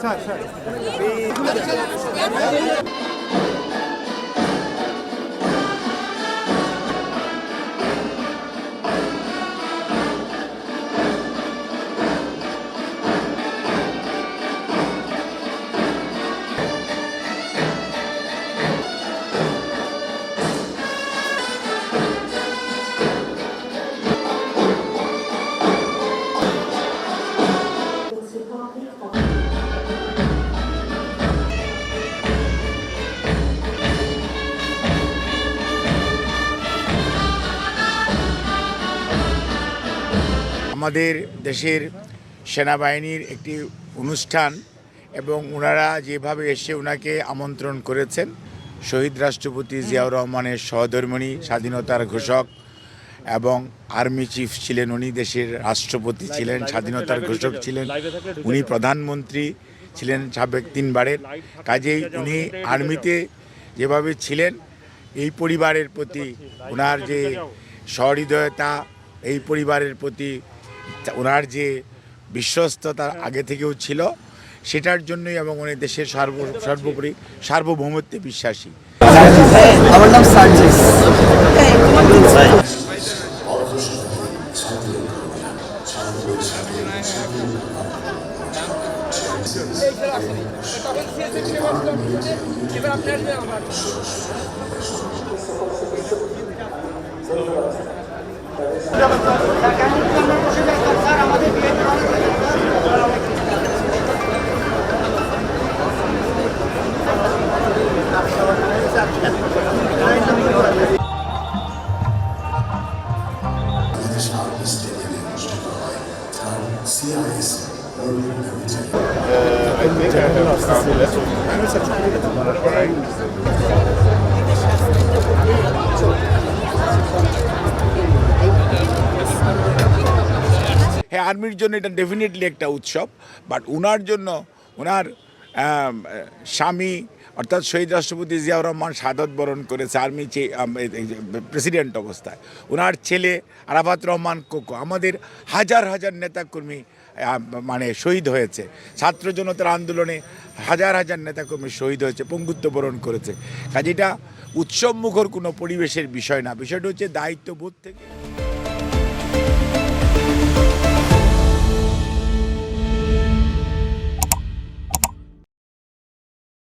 Sir sir আমাদের দেশের সেনাবাহিনীর একটি অনুষ্ঠান এবং ওনারা যেভাবে এসে ওনাকে আমন্ত্রণ করেছেন শহীদ রাষ্ট্রপতি জিয়াউর রহমানের সহধর্মিণী স্বাধীনতার ঘোষক এবং আর্মি চিফ ছিলেন উনি দেশের রাষ্ট্রপতি ছিলেন স্বাধীনতার ঘোষক ছিলেন। উনি প্রধানমন্ত্রী ছিলেন সাবেক তিনবারের। কাজেই উনি আর্মিতে যেভাবে ছিলেন এই পরিবারের প্রতি ওনার যে সহৃদয়তা এই পরিবারের প্রতি ওনার যে বিশ্বস্ততা আগে থেকেও ছিল সেটার জন্যই এবং উনি দেশের সর্ব সর্বোপরি সার্বভৌমত্বে বিশ্বাসী। আমার নাম সার্জিস। হ্যাঁ আর্মির জন্য এটা ডেফিনেটলি একটা উৎসব বাট ওনার জন্য ওনার স্বামী অর্থাৎ শহীদ রাষ্ট্রপতি জিয়াউর রহমান সাদত বরণ করেছে আর্মি প্রেসিডেন্ট অবস্থায়। ওনার ছেলে আরাফাত রহমান কোকো, আমাদের হাজার হাজার নেতাকর্মী মানে শহীদ হয়েছে। ছাত্র জনতার আন্দোলনে হাজার হাজার নেতাকর্মী শহীদ হয়েছে, পঙ্গুত্ব বরণ করেছে। কাজে এটা উৎসবমুখর কোনো পরিবেশের বিষয় না। বিষয়টা হচ্ছে দায়িত্ববোধ থেকে